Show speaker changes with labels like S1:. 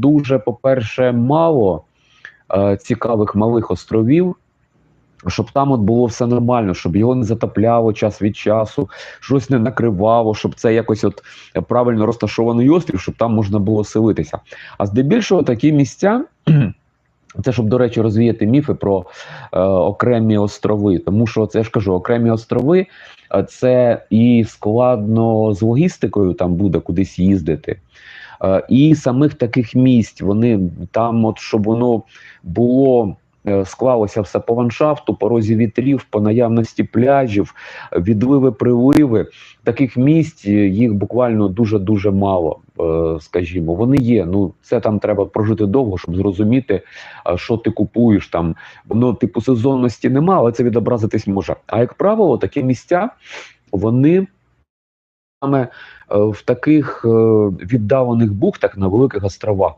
S1: дуже, по-перше, мало е, цікавих малих островів. Щоб там от було все нормально, щоб його не затопляло час від часу, щось не накривало, щоб це якось от правильно розташований острів, щоб там можна було селитися. А здебільшого такі місця, це щоб, до речі, розвіяти міфи про е, окремі острови. Тому що це я ж кажу, окремі острови е, це і складно з логістикою там буде кудись їздити. Е, і самих таких місць вони там, от щоб воно було. е, Склалося все по ландшафту, по розі вітрів, по наявності пляжів, відливи, приливи. Таких місць е, їх буквально дуже дуже мало. Скажімо, вони є. Ну це там треба прожити довго, щоб зрозуміти, що ти купуєш там. Воно типу сезонності нема, але це відобразитись може. А як правило, такі місця вони саме е, в таких е, віддалених бухтах на великих островах.